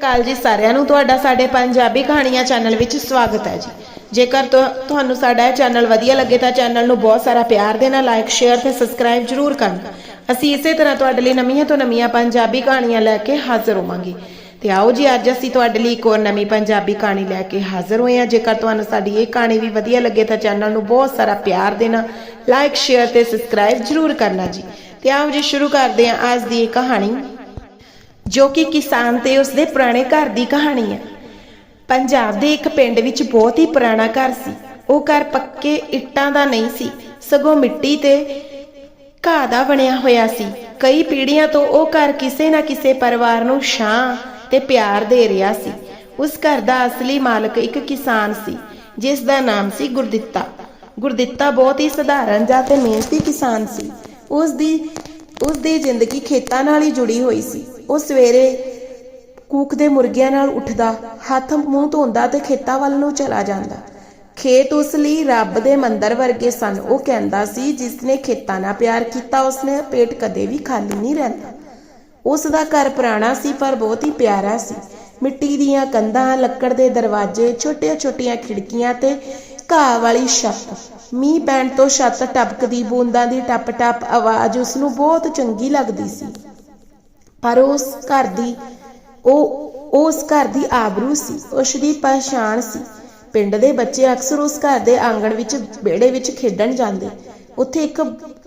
ਕਾਲ ਜੀ ਸਾਰਿਆਂ ਨੂੰ, ਤੁਹਾਡਾ ਸਾਡੇ ਪੰਜਾਬੀ ਕਹਾਣੀਆਂ ਚੈਨਲ ਵਿੱਚ ਸਵਾਗਤ ਹੈ ਜੀ। ਜੇਕਰ ਤੁ- ਤੁਹਾਨੂੰ ਸਾਡਾ ਇਹ ਚੈਨਲ ਵਧੀਆ ਲੱਗੇ ਤਾਂ ਚੈਨਲ ਨੂੰ ਬਹੁਤ ਸਾਰਾ ਪਿਆਰ ਦੇਣਾ ਲਾਈਕ ਸ਼ੇਅਰ ਤੇ ਸਬਸਕ੍ਰਾਈਬ ਜਰੂਰ ਕਰਨਾ। ਅਸੀਂ ਇਸੇ ਤਰ੍ਹਾਂ ਤੁਹਾਡੇ ਲਈ ਨਵੀਆਂ ਤੋਂ ਨਵੀਆਂ ਪੰਜਾਬੀ ਕਹਾਣੀਆਂ ਲੈ ਕੇ ਹਾਜ਼ਰ ਹੋਵਾਂਗੇ। ਤੇ ਆਓ ਜੀ, ਅੱਜ ਅਸੀਂ ਤੁਹਾਡੇ ਲਈ ਇੱਕ ਹੋਰ ਨਵੀਂ ਪੰਜਾਬੀ ਕਹਾਣੀ ਲੈ ਕੇ ਹਾਜ਼ਰ ਹੋਏ ਹਾਂ। ਜੇਕਰ ਤੁਹਾਨੂੰ ਸਾਡੀ ਇਹ ਕਹਾਣੀ ਵੀ ਵਧੀਆ ਲੱਗੇ ਤਾਂ ਚੈਨਲ ਨੂੰ ਬਹੁਤ ਸਾਰਾ ਪਿਆਰ ਦੇਣਾ ਲਾਈਕ ਸ਼ੇਅਰ ਤੇ ਸਬਸਕ੍ਰਾਈਬ ਜਰੂਰ ਕਰਨਾ ਜੀ। ਤੇ ਆਓ ਜੀ, ਸ਼ੁਰੂ ਕਰਦੇ ਹਾਂ ਅੱਜ ਦੀ ਇਹ ਕਹਾਣੀ। ਜੋ ਕਿ ਕਿਸਾਨ ਤੇ ਉਸਦੇ ਪੁਰਾਣੇ ਘਰ ਦੀ ਕਹਾਣੀ ਹੈ। ਪੰਜਾਬ ਦੇ ਇੱਕ ਪਿੰਡ ਵਿੱਚ ਬਹੁਤ ਹੀ ਪੁਰਾਣਾ ਘਰ ਸੀ। ਉਹ ਘਰ ਪੱਕੇ ਇੱਟਾਂ ਦਾ ਨਹੀਂ ਸੀ। ਸਗੋਂ ਮਿੱਟੀ ਤੇ ਘਾਹ ਦਾ ਬਣਿਆ ਹੋਇਆ ਸੀ। ਕਈ ਪੀੜ੍ਹੀਆਂ ਤੋਂ ਉਹ ਘਰ ਕਿਸੇ ਨਾ ਕਿਸੇ ਪਰਿਵਾਰ ਨੂੰ ਛਾਂ ਤੇ ਪਿਆਰ ਦੇ ਰਿਹਾ ਸੀ। ਉਸ ਘਰ ਦਾ ਅਸਲੀ ਮਾਲਕ ਇੱਕ ਕਿਸਾਨ ਸੀ, ਜਿਸ ਦਾ ਨਾਮ ਸੀ ਗੁਰਦਿੱਤਾ। ਗੁਰਦਿੱਤਾ ਬਹੁਤ ਹੀ ਸਧਾਰਨ ਜਾਂ ਤੇ ਮਿਹਨਤੀ ਕਿਸਾਨ ਸੀ। ਉਸ ਦੀ ਉਸ ਦੀ ਜ਼ਿੰਦਗੀ ਖੇਤਾਂ ਨਾਲ ਹੀ ਜੁੜੀ ਹੋਈ ਸੀ। ਉਹ ਸਵੇਰੇ ਕੂਕ ਦੇ ਮੁਰਗਿਆਂ ਨਾਲ ਉੱਠਦਾ, ਹੱਥ ਮੂੰਹ ਧੋਂਦਾ ਤੇ ਖੇਤਾਂ ਵੱਲ ਨੂੰ ਚਲਾ ਜਾਂਦਾ। ਖੇਤ ਉਸ ਲਈ ਰੱਬ ਦੇ ਮੰਦਰ ਵਰਗੇ ਸਨ। ਉਹ ਕਹਿੰਦਾ ਸੀ, ਜਿਸ ਨੇ ਖੇਤਾਂ ਨਾਲ ਪਿਆਰ ਕੀਤਾ, ਉਸਨੇ ਪੇਟ ਕਦੇ ਵੀ ਖਾਲੀ ਨਹੀਂ ਰਹਿੰਦਾ। ਉਸ ਦਾ ਘਰ ਪੁਰਾਣਾ ਸੀ, ਪਰ ਬਹੁਤ ਹੀ ਪਿਆਰਾ ਸੀ। ਮਿੱਟੀ ਦੀਆਂ ਕੰਧਾਂ, ਲੱਕੜ ਦੇ ਦਰਵਾਜ਼ੇ, ਛੋਟੀਆਂ-ਛੋਟੀਆਂ ਖਿੜਕੀਆਂ ਤੇ ਘਾਹ ਵਾਲੀ ਛੱਤ। ਮੀਂਹ ਪੈਣ ਤੋਂ ਛੱਤ ਟਪਕਦੀ ਬੂੰਦਾਂ ਦੀ ਟਪ-ਟਪ ਆਵਾਜ਼ ਉਸ ਨੂੰ ਬਹੁਤ ਚੰਗੀ ਲੱਗਦੀ ਸੀ। ਪਰ ਉਸ ਘਰ ਦੀ, ਉਹ, ਉਸ ਘਰ ਦੀ ਆਬਰੂ ਸੀ ਉਸ ਦੀ ਪਛਾਣ ਸੀ। ਪਿੰਡ ਦੇ ਬੱਚੇ ਅਕਸਰ ਉਸ ਘਰ ਦੇ ਆਂਗਣ ਵਿੱਚ, ਵਿਹੜੇ ਵਿੱਚ ਖੇਡਣ ਜਾਂਦੇ। ਉੱਥੇ ਇੱਕ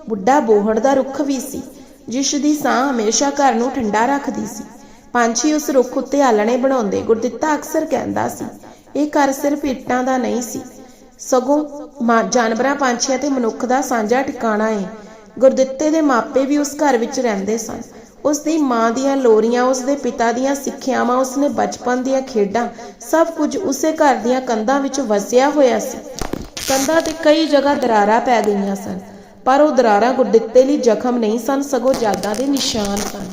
ਬੁੱਢਾ ਬੋਹੜ ਦਾ ਰੁੱਖ ਵੀ ਸੀ, ਜਿਸ ਦੀ ਸਾਹ ਹਮੇਸ਼ਾ ਘਰ ਨੂੰ ਠੰਡਾ ਰੱਖਦੀ ਸੀ। ਪੰਛੀ ਉਸ ਰੁੱਖ ਉੱਤੇ ਆਲਣੇ ਬਣਾਉਂਦੇ ਗੁਰਦਿੱਤਾ ਅਕਸਰ ਕਹਿੰਦਾ ਸੀ, ਇਹ ਘਰ ਸਿਰਫ ਇੱਟਾਂ ਦਾ ਨਹੀਂ ਸੀ। ਸਗੋਂ ਮਾ- ਜਾਨਵਰਾਂ, ਪੰਛੀਆਂ ਤੇ ਮਨੁੱਖ ਦਾ ਸਾਂਝਾ ਟਿਕਾਣਾ ਹੈ ਗੁਰਦਿੱਤੇ ਦੇ ਮਾਪੇ ਵੀ ਉਸ ਘਰ ਵਿੱਚ ਰਹਿੰਦੇ ਸਨ। ਉਸ ਦੀ ਮਾਂ ਦੀਆਂ ਲੋਰੀਆਂ, ਉਸ ਦੇ ਪਿਤਾ ਦੀਆਂ ਸਿੱਖਿਆਵਾਂ, ਉਸ ਨੇ ਬਚਪਨ ਦੀਆਂ ਖੇਡਾਂ, ਸਭ ਕੁਝ ਉਸੇ ਘਰ ਦੀਆਂ ਕੰਧਾਂ ਵਿੱਚ ਵਸਿਆ ਹੋਇਆ ਸੀ। ਕੰਧਾਂ ਤੇ ਕਈ ਜਗ੍ਹਾ ਦਰਾਰਾਂ ਪੈ ਗਈਆਂ ਸਨ, ਪਰ ਉਹ ਦਰਾਰਾਂ ਗੁਰਦਿੱਤੇ ਲਈ ਜ਼ਖਮ ਨਹੀਂ ਸਨ, ਸਗੋਂ ਯਾਦਾਂ ਦੇ ਨਿਸ਼ਾਨ ਸਨ।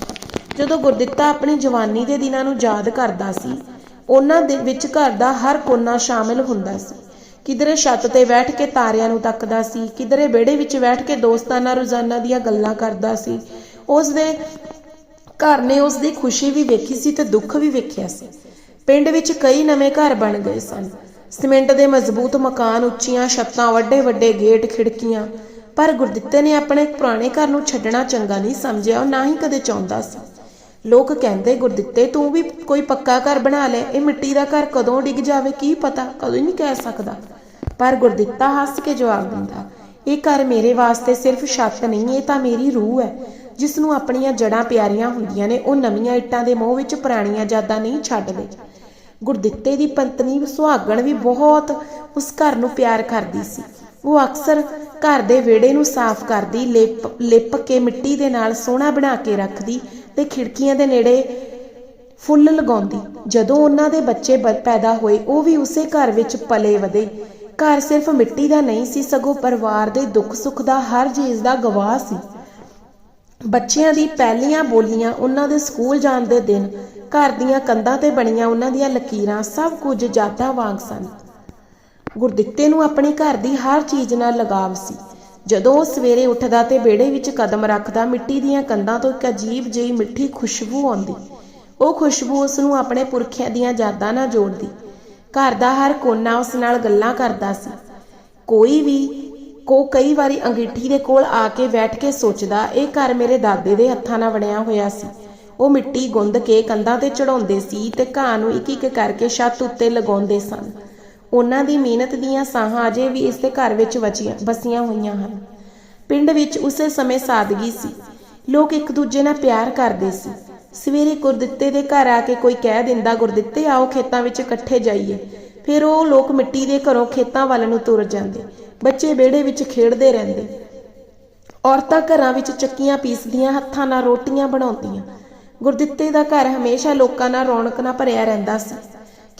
ਜਦੋਂ ਗੁਰਦਿੱਤਾ ਆਪਣੀ ਜਵਾਨੀ ਦੇ ਦਿਨਾਂ ਨੂੰ ਯਾਦ ਕਰਦਾ ਸੀ, ਉਹਨਾਂ ਦੇ ਵਿੱਚ ਘਰ ਦਾ ਹਰ ਕੋਨਾ ਸ਼ਾਮਿਲ ਹੁੰਦਾ ਸੀ। ਕਿਧਰੇ ਛੱਤ ਤੇ ਬੈਠ ਕੇ ਤਾਰਿਆਂ ਨੂੰ ਤੱਕਦਾ ਸੀ, ਕਿਧਰੇ ਵਿਹੜੇ ਵਿੱਚ ਬੈਠ ਕੇ ਦੋਸਤਾਂ ਨਾਲ ਰੋਜ਼ਾਨਾ ਦੀਆਂ ਗੱਲਾਂ ਕਰਦਾ ਸੀ। ਉਸ ਦੇ ਘਰ ਨੇ ਉਸ ਦੀ ਖੁਸ਼ੀ ਵੀ ਵੇਖੀ ਸੀ ਤੇ ਦੁੱਖ ਵੀ ਵੇਖਿਆ ਸੀ। ਪਿੰਡ ਵਿੱਚ ਕਈ ਨਵੇਂ ਘਰ ਬਣ ਗਏ ਸਨ। ਸੀਮੈਂਟ ਦੇ ਮਜ਼ਬੂਤ ਮਕਾਨ, ਉੱਚੀਆਂ ਛੱਤਾਂ ਵੱਡੇ ਵੱਡੇ ਗੇਟ, ਖਿੜਕੀਆਂ। ਪਰ ਗੁਰਦਿੱਤੇ ਨੇ ਆਪਣੇ ਪੁਰਾਣੇ ਘਰ ਨੂੰ ਛੱਡਣਾ ਚੰਗਾ ਨਹੀਂ ਸਮਝਿਆ, ਉਹ ਨਾ ਹੀ ਕਦੇ ਚਾਹੁੰਦਾ ਸੀ। ਲੋਕ ਕਹਿੰਦੇ, ਗੁਰਦਿੱਤੇ, ਤੂੰ ਵੀ ਕੋਈ ਪੱਕਾ ਘਰ ਬਣਾ ਲੈ। ਇਹ ਮਿੱਟੀ ਦਾ ਘਰ ਕਦੋਂ ਡਿੱਗ ਜਾਵੇ, ਕੀ ਪਤਾ? ਕਦੋਂ ਨਹੀਂ ਕਹਿ ਸਕਦਾ। ਪਰ ਗੁਰਦਿੱਤਾ ਹੱਸ ਕੇ ਜਵਾਬ ਦਿੰਦਾ, ਇਹ ਘਰ ਮੇਰੇ ਵਾਸਤੇ ਸਿਰਫ ਛੱਤ ਨਹੀਂ, ਇਹ ਤਾਂ ਮੇਰੀ ਰੂਹ ਹੈ। ਜਿਸ ਨੂੰ ਆਪਣੀਆਂ ਜੜਾਂ ਪਿਆਰੀਆਂ ਹੁੰਦੀਆਂ ਨੇ, ਉਹ ਨਵੀਆਂ ਇੱਟਾਂ ਦੇ ਮੋਹ ਵਿੱਚ ਪੁਰਾਣੀਆਂ ਯਾਦਾਂ ਨਹੀਂ ਛੱਡਦੇ ਗੁਰਦਿੱਤੇ ਦੀ ਪੰਤਨੀ ਸੁਹਾਗਣ ਵੀ ਬਹੁਤ ਉਸ ਘਰ ਨੂੰ ਪਿਆਰ ਕਰਦੀ ਸੀ। ਉਹ ਅਕਸਰ ਘਰ ਦੇ ਵਿਹੜੇ ਨੂੰ ਸਾਫ਼ ਕਰਦੀ, ਲੇਪ ਲਿਪ ਕੇ ਮਿੱਟੀ ਦੇ ਨਾਲ ਸੋਹਣਾ ਬਣਾ ਕੇ ਰੱਖਦੀ ਤੇ ਖਿੜਕੀਆਂ ਦੇ ਨੇੜੇ ਫੁੱਲ ਲਗਾਉਂਦੀ। ਜਦੋਂ ਉਹਨਾਂ ਦੇ ਬੱਚੇ ਪੈਦਾ ਹੋਏ, ਉਹ ਵੀ ਉਸੇ ਘਰ ਵਿੱਚ ਪਲੇ ਵਧੇ। ਘਰ ਸਿਰਫ ਮਿੱਟੀ ਦਾ ਨਹੀਂ ਸੀ, ਸਗੋਂ ਪਰਿਵਾਰ ਦੇ ਦੁੱਖ ਸੁੱਖ ਦਾ ਹਰ ਚੀਜ਼ ਦਾ ਗਵਾਹ ਸੀ। ਬੱਚਿਆਂ ਦੀ ਪਹਿਲੀਆਂ ਬੋਲੀਆਂ, ਉਹਨਾਂ ਦੇ ਸਕੂਲ ਜਾਣ ਦੇ ਦਿਨ, ਘਰ ਦੀਆਂ ਕੰਧਾਂ ਤੇ ਬਣੀਆਂ ਉਹਨਾਂ ਦੀਆਂ ਲਕੀਰਾਂ, ਸਭ ਕੁਝ ਜਾਤਾਂ ਵਾਂਗ ਸਨ। ਗੁਰਦਿੱਤੇ ਨੂੰ ਆਪਣੇ ਘਰ ਦੀ ਹਰ ਚੀਜ਼ ਨਾਲ ਲਗਾਵ ਸੀ। ਜਦੋਂ ਉਹ ਸਵੇਰੇ ਉੱਠਦਾ ਤੇ ਵਿਹੜੇ ਵਿੱਚ ਕਦਮ ਰੱਖਦਾ, ਮਿੱਟੀ ਦੀਆਂ ਕੰਧਾਂ ਤੋਂ ਇੱਕ ਅਜੀਬ ਜਿਹੀ ਮਿੱਠੀ ਖੁਸ਼ਬੂ ਆਉਂਦੀ। ਉਹ ਖੁਸ਼ਬੂ ਉਸ ਨੂੰ ਆਪਣੇ ਪੁਰਖਿਆਂ ਦੀਆਂ ਯਾਦਾਂ ਨਾਲ ਜੋੜਦੀ। ਘਰ ਦਾ ਹਰ ਕੋਨਾ ਉਸ ਨਾਲ ਗੱਲਾਂ ਕਰਦਾ ਸੀ। ਕੋਈ ਵੀ, ਕੋ ਕਈ ਵਾਰੀ ਅੰਗੀਠੀ ਦੇ ਕੋਲ ਆ ਕੇ ਬੈਠ ਕੇ ਸੋਚਦਾ, ਇਹ ਘਰ ਮੇਰੇ ਦਾਦੇ ਦੇ ਹੱਥਾਂ ਨਾਲ ਬਣਿਆ ਹੋਇਆ ਸੀ। ਉਹ ਮਿੱਟੀ ਗੁੰਦ ਕੇ ਕੰਧਾਂ ਤੇ ਚੜਾਉਂਦੇ ਸੀ ਤੇ ਘਾਹ ਨੂੰ ਇੱਕ ਇੱਕ ਕਰਕੇ ਛੱਤ ਉੱਤੇ ਲਗਾਉਂਦੇ ਸਨ। ਉਹਨਾਂ ਦੀ ਮਿਹਨਤ ਦੀਆਂ ਸਾਹਾਂ ਅਜੇ ਵੀ ਇਸ ਦੇ ਘਰ ਵਿੱਚ ਵਚੀਆਂ ਵਸੀਆਂ ਹੋਈਆਂ ਹਨ। ਪਿੰਡ ਵਿੱਚ ਉਸੇ ਸਮੇਂ ਸਾਦਗੀ ਸੀ। ਲੋਕ ਇੱਕ ਦੂਜੇ ਨਾਲ ਪਿਆਰ ਕਰਦੇ ਸੀ। ਸਵੇਰੇ ਗੁਰਦਿੱਤੇ ਦੇ ਘਰ ਆ ਕੇ ਕੋਈ ਕਹਿ ਦਿੰਦਾ, ਗੁਰਦਿੱਤੇ, ਆਓ ਖੇਤਾਂ ਵਿੱਚ ਇਕੱਠੇ ਜਾਈਏ। ਫਿਰ ਉਹ ਲੋਕ ਮਿੱਟੀ ਦੇ ਘਰੋਂ ਖੇਤਾਂ ਵੱਲ ਨੂੰ ਤੁਰ ਜਾਂਦੇ। ਬੱਚੇ ਵਿਹੜੇ ਵਿੱਚ ਖੇਡਦੇ ਰਹਿੰਦੇ। ਔਰਤਾਂ ਘਰਾਂ ਵਿੱਚ ਚੱਕੀਆਂ ਪੀਸਦੀਆਂ, ਹੱਥਾਂ ਨਾਲ ਰੋਟੀਆਂ ਬਣਾਉਂਦੀਆਂ। ਗੁਰਦਿੱਤੇ ਦਾ ਘਰ ਹਮੇਸ਼ਾ ਲੋਕਾਂ ਨਾਲ ਰੌਣਕ ਨਾਲ ਭਰਿਆ ਰਹਿੰਦਾ ਸੀ।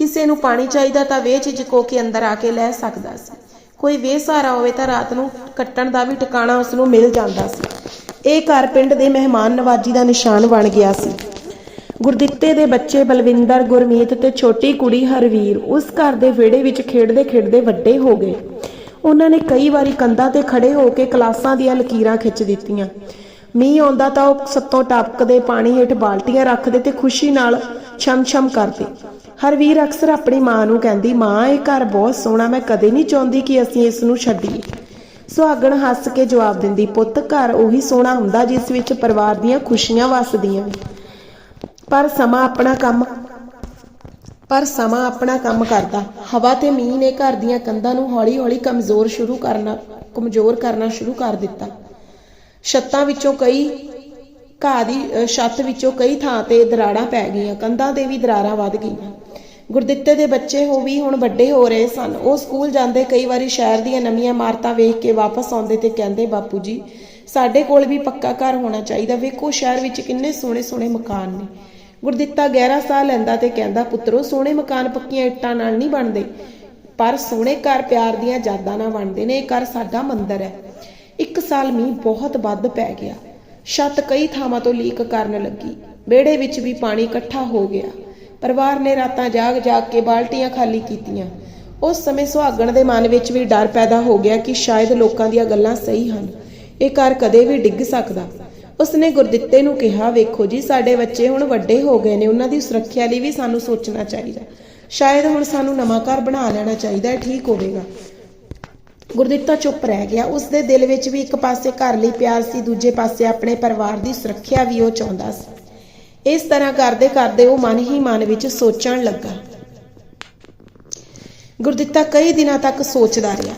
ਕਿਸੇ ਨੂੰ ਪਾਣੀ ਚਾਹੀਦਾ ਤਾਂ ਵੇਚ ਝਿਜਕੋ ਕੇ ਅੰਦਰ ਆ ਕੇ ਲੈ ਸਕਦਾ ਸੀ। ਕੋਈ ਵੇਸਹਾਰਾ ਹੋਵੇ ਤਾਂ ਰਾਤ ਨੂੰ ਕੱਟਣ ਦਾ ਵੀ ਟਿਕਾਣਾ ਉਸ ਨੂੰ ਮਿਲ ਜਾਂਦਾ ਸੀ। ਇਹ ਘਰ ਪਿੰਡ ਦੇ ਮਹਿਮਾਨ ਨਵਾਜੀ ਦਾ ਨਿਸ਼ਾਨ ਬਣ ਗਿਆ ਸੀ। ਗੁਰਦਿੱਤੇ ਦੇ ਬੱਚੇ ਬਲਵਿੰਦਰ, ਗੁਰਮੀਤ ਤੇ ਛੋਟੀ ਕੁੜੀ ਹਰਵੀਰ ਉਸ ਘਰ ਦੇ ਵਿਹੜੇ ਵਿੱਚ ਖੇਡਦੇ ਖੇਡਦੇ ਵੱਡੇ ਹੋ ਗਏ। ਉਹਨਾਂ ਨੇ ਕਈ ਵਾਰੀ ਕੰਧਾਂ ਤੇ ਖੜੇ ਹੋ ਕੇ ਕਲਾਸਾਂ ਦੀਆਂ ਲਕੀਰਾਂ ਖਿੱਚ ਦਿੱਤੀਆਂ। ਮੀਂਹ ਆਉਂਦਾ ਤਾਂ ਉਹ ਸੱਤੋਂ ਟਪਕਦੇ ਪਾਣੀ ਹੇਠ ਬਾਲਟੀਆਂ ਰੱਖਦੇ ਤੇ ਖੁਸ਼ੀ ਨਾਲ ਛਮ-ਛਮ ਕਰਦੇ। ਹਰਵੀਰ ਅਕਸਰ ਆਪਣੀ ਮਾਂ ਨੂੰ ਕਹਿੰਦੀ, ਮਾਂ, ਇਹ ਘਰ ਬਹੁਤ ਸੋਹਣਾ, ਮੈਂ ਕਦੇ ਨਹੀਂ ਚਾਹੁੰਦੀ ਕਿ ਅਸੀਂ ਇਸ ਨੂੰ ਛੱਡੀਏ। ਸੁਹਾਗਣ ਹੱਸ ਕੇ ਜਵਾਬ ਦਿੰਦੀ, ਪੁੱਤ, ਘਰ ਉਹੀ ਸੋਹਣਾ ਹੁੰਦਾ ਜਿਸ ਵਿੱਚ ਪਰਿਵਾਰ ਦੀਆਂ ਖੁਸ਼ੀਆਂ ਵਸਦੀਆਂ ਪਰ ਸਮਾਂ ਆਪਣਾ ਕੰਮ, ਪਰ ਸਮਾਂ ਆਪਣਾ ਕੰਮ ਕਰਦਾ। ਹਵਾ ਤੇ ਮੀਂਹ ਨੇ ਘਰ ਦੀਆਂ ਕੰਧਾਂ ਨੂੰ ਹੌਲੀ-ਹੌਲੀ ਕਮਜ਼ੋਰ ਸ਼ੁਰੂ ਕਰਨਾ, ਕਮਜ਼ੋਰ ਕਰਨਾ ਸ਼ੁਰੂ ਕਰ ਦਿੱਤਾ। ਛੱਤਾਂ ਵਿੱਚੋਂ ਕਈ ਘਾਹ ਦੀ ਛੱਤ ਵਿੱਚੋਂ ਕਈ ਥਾਂ ਤੇ ਦਰਾੜਾਂ ਪੈ ਗਈਆਂ, ਕੰਧਾਂ ਤੇ ਵੀ ਦਰਾਰਾਂ ਵੱਧ ਗਈਆਂ। ਗੁਰਦਿੱਤੇ ਦੇ ਬੱਚੇ ਹੋ ਵੀ ਹੁਣ ਵੱਡੇ ਹੋ ਰਹੇ ਸਨ। ਉਹ ਸਕੂਲ ਜਾਂਦੇ ਕਈ ਵਾਰੀ ਸ਼ਹਿਰ ਦੀਆਂ ਨਵੀਆਂ ਇਮਾਰਤਾਂ ਵੇਖ ਕੇ ਵਾਪਸ ਆਉਂਦੇ ਤੇ ਕਹਿੰਦੇ, ਬਾਪੂ ਜੀ, ਸਾਡੇ ਕੋਲ ਵੀ ਪੱਕਾ ਘਰ ਹੋਣਾ ਚਾਹੀਦਾ। ਵੇਖੋ ਸ਼ਹਿਰ ਵਿੱਚ ਕਿੰਨੇ ਸੋਹਣੇ ਸੋਹਣੇ ਮਕਾਨ ਨੇ। ਗੁਰਦਿੱਤਾ ਗਹਿਰਾ ਸਾਹ ਲੈਂਦਾ ਤੇ ਕਹਿੰਦਾ, ਪੁੱਤਰੋ, ਸੋਹਣੇ ਮਕਾਨ ਪੱਕੀਆਂ ਇੱਟਾਂ ਨਾਲ ਨਹੀਂ ਬਣਦੇ, ਪਰ ਸੋਹਣੇ ਘਰ ਪਿਆਰ ਦੀਆਂ ਯਾਦਾਂ ਨਾਲ ਬਣਦੇ ਨੇ। ਇਹ ਘਰ ਸਾਡਾ ਮੰਦਰ ਹੈ। ਇੱਕ ਸਾਲ ਮੀਂਹ ਬਹੁਤ ਵੱਧ ਪੈ ਗਿਆ। ਛੱਤ ਕਈ ਥਾਵਾਂ ਤੋਂ ਲੀਕ ਕਰਨ ਲੱਗੀ। ਵਿਹੜੇ ਵਿੱਚ ਵੀ ਪਾਣੀ ਇਕੱਠਾ ਹੋ ਗਿਆ। ਪਰਿਵਾਰ ਨੇ ਰਾਤਾਂ ਜਾਗ ਜਾਗ ਕੇ ਬਾਲਟੀਆਂ ਖਾਲੀ ਕੀਤੀਆਂ। ਉਸ ਸਮੇਂ ਸੁਹਾਗਣ ਦੇ ਮਨ ਵਿੱਚ ਵੀ ਡਰ ਪੈਦਾ ਹੋ ਗਿਆ ਕਿ ਸ਼ਾਇਦ ਲੋਕਾਂ ਦੀਆਂ ਗੱਲਾਂ ਸਹੀ ਹਨ। ਇਹ ਘਰ ਕਦੇ ਵੀ ਡਿੱਗ ਸਕਦਾ। ਉਸਨੇ ਗੁਰਦਿੱਤੇ ਨੂੰ ਕਿਹਾ, ਵੇਖੋ ਜੀ, ਸਾਡੇ ਬੱਚੇ ਹੁਣ ਵੱਡੇ ਹੋ ਗਏ ਨੇ, ਉਹਨਾਂ ਦੀ ਸੁਰੱਖਿਆ ਲਈ ਵੀ ਸਾਨੂੰ ਸੋਚਣਾ ਚਾਹੀਦਾ। ਸ਼ਾਇਦ ਹੁਣ ਸਾਨੂੰ ਨਵਾਂ ਘਰ ਬਣਾ ਲੈਣਾ ਚਾਹੀਦਾ ਹੈ ਠੀਕ ਹੋਵੇਗਾ। ਗੁਰਦਿੱਤਾ ਚੁੱਪ ਰਹਿ ਗਿਆ। ਉਸ ਦੇ ਦਿਲ ਵਿੱਚ ਵੀ ਇੱਕ ਪਾਸੇ ਘਰ ਲਈ ਪਿਆਰ ਸੀ, ਦੂਜੇ ਪਾਸੇ ਆਪਣੇ ਪਰਿਵਾਰ ਦੀ ਸੁਰੱਖਿਆ ਵੀ ਉਹ ਚਾਹੁੰਦਾ ਸੀ। ਇਸ ਤਰ੍ਹਾਂ ਕਰਦੇ ਕਰਦੇ ਉਹ ਮਨ ਹੀ ਮਨ ਵਿੱਚ ਸੋਚਣ ਲੱਗਾ। ਗੁਰਦਿੱਤਾ ਕਈ ਦਿਨਾਂ ਤੱਕ ਸੋਚਦਾ ਰਿਹਾ,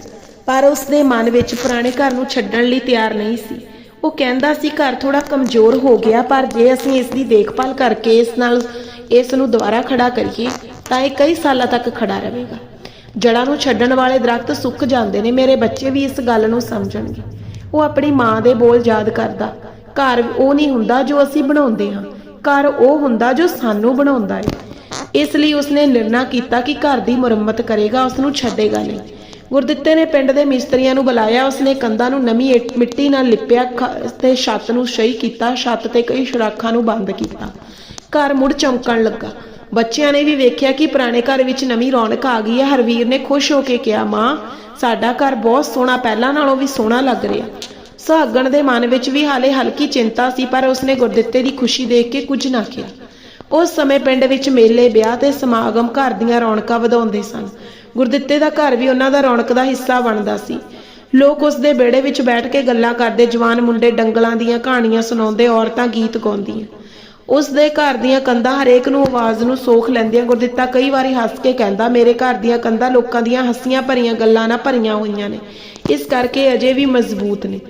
ਪਰ ਉਸ ਦੇ ਮਨ ਵਿੱਚ ਪੁਰਾਣੇ ਘਰ ਨੂੰ ਛੱਡਣ ਲਈ ਤਿਆਰ ਨਹੀਂ ਸੀ। ਉਹ ਕਹਿੰਦਾ ਸੀ, ਘਰ ਥੋੜਾ ਕਮਜ਼ੋਰ ਹੋ ਗਿਆ, ਪਰ ਜੇ ਅਸੀਂ ਇਸ ਦੀ ਦੇਖਭਾਲ ਕਰਕੇ ਇਸ ਨਾਲ ਇਸ ਨੂੰ ਦੁਬਾਰਾ ਖੜਾ ਕਰੀਏ, ਤਾਂ ਇਹ ਕਈ ਸਾਲਾਂ ਤੱਕ ਖੜਾ ਰਹੇਗਾ। ਜੜਾਂ ਨੂੰ ਛੱਡਣ ਵਾਲੇ ਦਰਖਤ ਸੁੱਕ ਜਾਂਦੇ ਨੇ, ਮੇਰੇ ਬੱਚੇ ਵੀ ਇਸ ਗੱਲ ਨੂੰ ਸਮਝਣਗੇ। ਉਹ ਆਪਣੀ ਮਾਂ ਦੇ ਬੋਲ ਯਾਦ ਕਰਦਾ। ਘਰ ਉਹ ਨਹੀਂ ਹੁੰਦਾ ਜੋ ਅਸੀਂ ਬਣਾਉਂਦੇ ਹਾਂ। ਘਰ ਉਹ ਹੁੰਦਾ ਜੋ ਸਾਨੂੰ ਬਣਾਉਂਦਾ ਹੈ ਇਸ ਲਈ ਉਸਨੇ ਨਿਰਣਾ ਕੀਤਾ ਕਿ ਘਰ ਦੀ ਮੁਰੰਮਤ ਕਰੇਗਾ ਉਸ ਨੂੰ ਛੱਡੇਗਾ ਨਹੀਂ। ਗੁਰਦਿੱਤੇ ਨੇ ਪਿੰਡ ਦੇ ਮਿਸਤਰੀਆਂ ਨੂੰ ਬੁਲਾਇਆ, ਉਸਨੇ ਕੰਧਾਂ ਨੂੰ ਨਵੀਂ ਮਿੱਟੀ ਨਾਲ ਲਿਪਿਆ ਤੇ ਛੱਤ ਨੂੰ ਸਹੀ ਕੀਤਾ, ਛੱਤ ਤੇ ਕਈ ਸਰਾਖਾਂ ਨੂੰ ਬੰਦ ਕੀਤਾ। ਘਰ ਮੁੜ ਚਮਕਣ ਲੱਗਾ। ਬੱਚਿਆਂ ਨੇ ਵੀ ਵੇਖਿਆ ਕਿ ਪੁਰਾਣੇ ਘਰ ਵਿੱਚ ਨਵੀਂ ਰੌਣਕ ਆ ਗਈ ਹੈ। ਹਰਵੀਰ ਨੇ ਖੁਸ਼ ਹੋ ਕੇ ਕਿਹਾ, ਮਾਂ, ਸਾਡਾ ਘਰ ਬਹੁਤ ਸੋਹਣਾ, ਪਹਿਲਾਂ ਨਾਲੋਂ ਵੀ ਸੋਹਣਾ ਲੱਗ ਰਿਹਾ। ਸੁਹਾਗਣ ਦੇ ਮਨ ਵਿੱਚ ਵੀ ਹਾਲੇ ਹਲਕੀ ਚਿੰਤਾ ਸੀ, ਪਰ ਉਸਨੇ ਗੁਰਦਿੱਤੇ ਦੀ ਖੁਸ਼ੀ ਦੇਖ ਕੇ ਕੁਝ ਨਾ ਕਿਹਾ। ਉਸ ਸਮੇਂ ਪਿੰਡ ਵਿੱਚ ਮੇਲੇ, ਵਿਆਹ ਤੇ ਸਮਾਗਮ ਘਰ ਦੀਆਂ ਰੌਣਕਾਂ ਵਧਾਉਂਦੇ ਸਨ। ਗੁਰਦਿੱਤੇ ਦਾ ਘਰ ਵੀ ਉਹਨਾਂ ਦਾ ਰੌਣਕ ਦਾ ਹਿੱਸਾ ਬਣਦਾ ਸੀ। ਲੋਕ ਉਸ ਦੇ ਵਿਹੜੇ ਵਿੱਚ ਬੈਠ ਕੇ ਗੱਲਾਂ ਕਰਦੇ, ਜਵਾਨ ਮੁੰਡੇ ਡੰਗਲਾਂ ਦੀਆਂ ਕਹਾਣੀਆਂ ਸੁਣਾਉਂਦੇ, ਔਰਤਾਂ ਗੀਤ ਗਾਉਂਦੀਆਂ। ਉਸ ਦੇ ਘਰ ਦੀਆਂ ਕੰਧਾਂ ਹਰੇਕ ਨੂੰ ਆਵਾਜ਼ ਨੂੰ ਸੋਖ ਲੈਂਦੀਆਂ। ਗੁਰਦਿੱਤਾ ਕਈ ਵਾਰੀ ਹੱਸ ਕੇ ਕਹਿੰਦਾ, ਮੇਰੇ ਘਰ ਦੀਆਂ ਕੰਧਾਂ ਲੋਕਾਂ ਦੀਆਂ ਹੱਸੀਆਂ ਭਰੀਆਂ ਗੱਲਾਂ ਨਾਲ ਭਰੀਆਂ ਹੋਈਆਂ ਨੇ। ਇਸ ਕਰਕੇ ਅਜੇ ਵੀ ਮਜ਼ਬੂਤ ਨੇ।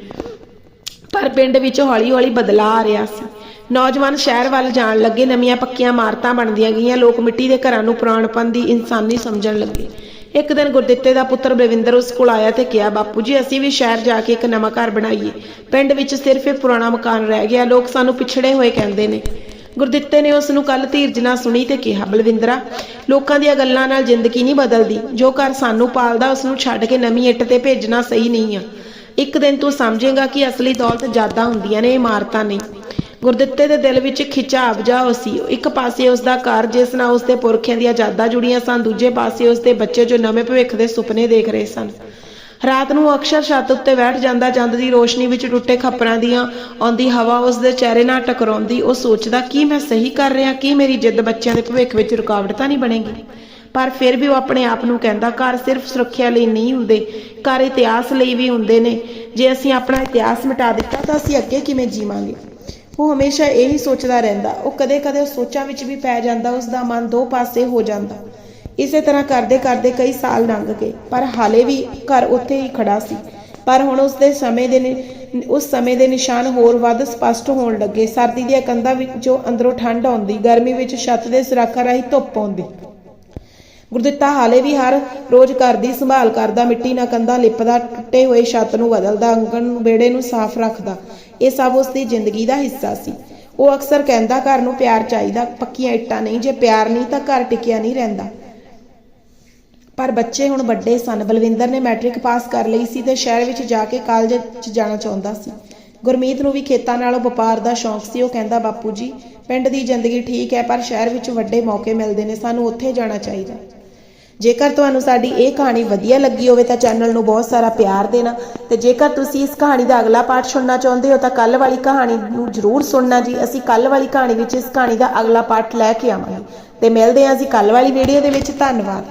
ਪਰ ਪਿੰਡ ਵਿੱਚ ਹੌਲੀ-ਹੌਲੀ ਬਦਲਾਅ ਆ ਰਿਹਾ ਸੀ। ਨੌਜਵਾਨ ਸ਼ਹਿਰ ਵੱਲ ਜਾਣ ਲੱਗੇ, ਨਵੀਆਂ ਪੱਕੀਆਂ ਇਮਾਰਤਾਂ ਬਣਦੀਆਂ ਗਈਆਂ, ਲੋਕ ਮਿੱਟੀ ਦੇ ਘਰਾਂ ਨੂੰ ਪੁਰਾਣਪਨ ਦੀ ਇਨਸਾਨੀ ਸਮਝਣ ਲੱਗੇ। ਇੱਕ ਦਿਨ ਗੁਰਦਿੱਤੇ ਦਾ ਪੁੱਤਰ ਬਲਵਿੰਦਰ ਉਸ ਕੋਲ ਆਇਆ ਤੇ ਕਿਹਾ, ਬਾਪੂ ਜੀ, ਅਸੀਂ ਵੀ ਸ਼ਹਿਰ ਜਾ ਕੇ ਇੱਕ ਨਵਾਂ ਘਰ ਬਣਾਈਏ। ਪਿੰਡ ਵਿੱਚ ਸਿਰਫ ਇਹ ਪੁਰਾਣਾ ਮਕਾਨ ਰਹਿ ਗਿਆ, ਲੋਕ ਸਾਨੂੰ ਪਿਛੜੇ ਹੋਏ ਕਹਿੰਦੇ ਨੇ। ਗੁਰਦਿੱਤੇ ਨੇ ਉਸ ਨੂੰ ਕੱਲ ਧੀਰਜ ਨਾਲ ਸੁਣੀ ਤੇ ਕਿਹਾ, ਬਲਵਿੰਦਰਾ, ਲੋਕਾਂ ਦੀਆਂ ਗੱਲਾਂ ਨਾਲ ਜ਼ਿੰਦਗੀ ਨਹੀਂ ਬਦਲਦੀ। ਜੋ ਘਰ ਸਾਨੂੰ ਪਾਲਦਾ, ਉਸ ਨੂੰ ਛੱਡ ਕੇ ਨਵੀਂ ਇੱਟ ਤੇ ਭੇਜਣਾ ਸਹੀ ਨਹੀਂ ਆ। ਇੱਕ ਦਿਨ ਤੂੰ ਸਮਝੇਗਾ ਕਿ ਅਸਲੀ ਦੌਲਤ ਜ਼ਿਆਦਾ ਹੁੰਦੀਆਂ ਨੇ, ਇਮਾਰਤਾਂ ਨਹੀਂ। ਗੁਰਦਿੱਤੇ ਦੇ ਦਿਲ ਵਿੱਚ ਖਿਚਾਵ ਜਾ ਸੀ ਇੱਕ ਪਾਸੇ ਉਸ ਦਾ ਘਰ, ਜਿਸ ਨਾਲ ਉਸ ਦੇ ਪੁਰਖਿਆਂ ਦੀਆਂ ਯਾਦਾਂ ਜੁੜੀਆਂ ਸਨ, ਦੂਜੇ ਪਾਸੇ ਉਸ ਦੇ ਬੱਚੇ ਜੋ ਨਵੇਂ ਭਵਿੱਖ ਦੇ ਸੁਪਨੇ ਦੇਖ ਰਹੇ ਸਨ। ਰਾਤ ਨੂੰ ਅਕਸਰ ਛੱਤ ਉੱਤੇ ਬੈਠ ਜਾਂਦਾ, ਚੰਦ ਦੀ ਰੋਸ਼ਨੀ ਵਿੱਚ ਟੁੱਟੇ ਖੱਪਰਾਂ ਦੀਆਂ, ਆਉਂਦੀ ਹਵਾ ਉਸ ਦੇ ਚਿਹਰੇ ਨਾਲ ਟਕਰਾਉਂਦੀ। ਉਹ ਸੋਚਦਾ, ਕੀ ਮੈਂ ਸਹੀ ਕਰ ਰਿਹਾ? ਕੀ ਮੇਰੀ ਜਿੱਦ ਬੱਚਿਆਂ ਦੇ ਭਵਿੱਖ ਵਿੱਚ ਰੁਕਾਵਟ ਤਾਂ ਨਹੀਂ ਬਣੇਗੀ? ਪਰ ਫਿਰ ਵੀ ਉਹ ਆਪਣੇ ਆਪ ਨੂੰ ਕਹਿੰਦਾ, ਘਰ ਸਿਰਫ ਸੁਰੱਖਿਆ ਲਈ ਨਹੀਂ ਹੁੰਦੇ, ਘਰ ਇਤਿਹਾਸ ਲਈ ਵੀ ਹੁੰਦੇ ਨੇ। ਜੇ ਅਸੀਂ ਆਪਣਾ ਇਤਿਹਾਸ ਮਿਟਾ ਦਿੱਤਾ ਤਾਂ ਅਸੀਂ ਅੱਗੇ ਕਿਵੇਂ ਜੀਵਾਂਗੇ? ਉਹ ਹਮੇਸ਼ਾ ਇਹੀ ਸੋਚਦਾ ਰਹਿੰਦਾ। ਉਹ ਕਦੇ-ਕਦੇ ਸੋਚਾਂ ਵਿੱਚ ਵੀ ਪੈ ਜਾਂਦਾ ਉਸ ਦਾ ਮਨ ਦੋ ਪਾਸੇ ਹੋ ਜਾਂਦਾ। ਇਸੇ ਤਰ੍ਹਾਂ ਕਰਦੇ ਕਰਦੇ ਕਈ ਸਾਲ ਲੰਘ ਗਏ, ਪਰ ਹਾਲੇ ਵੀ ਘਰ ਉੱਥੇ ਹੀ ਖੜਾ ਸੀ। ਪਰ ਹੁਣ ਉਸ ਦੇ ਸਮੇਂ ਦੇ ਉਸ ਸਮੇਂ ਦੇ ਨਿਸ਼ਾਨ ਹੋਰ ਵੱਧ ਸਪਸ਼ਟ ਹੋਣ ਲੱਗੇ। ਸਰਦੀ ਦੀਆਂ ਕੰਧਾਂ ਵਿੱਚੋਂ ਅੰਦਰੋਂ ਠੰਡ ਆਉਂਦੀ, ਗਰਮੀ ਵਿੱਚ ਛੱਤ ਦੇ ਸੁਰਾਖਾਂ ਰਾਹੀਂ ਧੁੱਪ ਆਉਂਦੀ। ਗੁਰਦਿੱਤਾ ਹਾਲੇ ਵੀ ਹਰ ਰੋਜ਼ ਘਰ ਦੀ ਸੰਭਾਲ ਕਰਦਾ, ਮਿੱਟੀ ਨਾਲ ਕੰਧਾਂ ਲਿਪਦਾ, ਟੁੱਟੇ ਹੋਏ ਛੱਤ ਨੂੰ ਬਦਲਦਾ, ਅੰਗਣ ਨੂੰ, ਵਿਹੜੇ ਨੂੰ ਸਾਫ਼ ਰੱਖਦਾ। ਇਹ ਸਭ ਉਸ ਦੀ ਜ਼ਿੰਦਗੀ ਦਾ ਹਿੱਸਾ ਸੀ। ਉਹ ਅਕਸਰ ਕਹਿੰਦਾ, ਘਰ ਨੂੰ ਪਿਆਰ ਚਾਹੀਦਾ, ਪੱਕੀਆਂ ਇੱਟਾਂ ਨਹੀਂ, ਜੇ ਪਿਆਰ ਨਹੀਂ ਤਾਂ ਘਰ ਟਿਕਿਆ ਨਹੀਂ ਰਹਿੰਦਾ। ਪਰ ਬੱਚੇ ਹੁਣ ਵੱਡੇ ਸਨ। ਬਲਵਿੰਦਰ ਨੇ ਮੈਟ੍ਰਿਕ ਪਾਸ ਕਰ ਲਈ ਸੀ ਤੇ ਸ਼ਹਿਰ ਵਿੱਚ ਜਾ ਕੇ ਕਾਲਜ 'ਚ ਜਾਣਾ ਚਾਹੁੰਦਾ ਸੀ। ਗੁਰਮੀਤ ਨੂੰ ਵੀ ਖੇਤਾਂ ਨਾਲੋਂ ਵਪਾਰ ਦਾ ਸ਼ੌਂਕ ਸੀ। ਉਹ ਕਹਿੰਦਾ, ਬਾਪੂ ਜੀ, ਪਿੰਡ ਦੀ ਜ਼ਿੰਦਗੀ ਠੀਕ ਹੈ, ਪਰ ਸ਼ਹਿਰ ਵਿੱਚ ਵੱਡੇ ਮੌਕੇ ਮਿਲਦੇ ਨੇ, ਸਾਨੂੰ ਉੱਥੇ ਜਾਣਾ ਚਾਹੀਦਾ। ਜੇਕਰ ਤੁਹਾਨੂੰ ਸਾਡੀ ਇਹ ਕਹਾਣੀ ਵਧੀਆ ਲੱਗੀ ਹੋਵੇ ਤਾਂ ਚੈਨਲ ਨੂੰ ਬਹੁਤ ਸਾਰਾ ਪਿਆਰ ਦੇਣਾ ਤੇ ਜੇਕਰ ਤੁਸੀਂ ਇਸ ਕਹਾਣੀ ਦਾ ਅਗਲਾ ਪਾਠ ਸੁਣਨਾ ਚਾਹੁੰਦੇ ਹੋ ਤਾਂ ਕੱਲ ਵਾਲੀ ਕਹਾਣੀ ਨੂੰ ਜ਼ਰੂਰ ਸੁਣਨਾ ਜੀ। ਅਸੀਂ ਕੱਲ ਵਾਲੀ ਕਹਾਣੀ ਵਿੱਚ ਇਸ ਕਹਾਣੀ ਦਾ ਅਗਲਾ ਪਾਠ ਲੈ ਕੇ ਆਵਾਂਗੇ। ਤੇ ਮਿਲਦੇ ਹਾਂ ਅਸੀਂ ਕੱਲ ਵਾਲੀ ਵੀਡੀਓ ਦੇ ਵਿੱਚ। ਧੰਨਵਾਦ।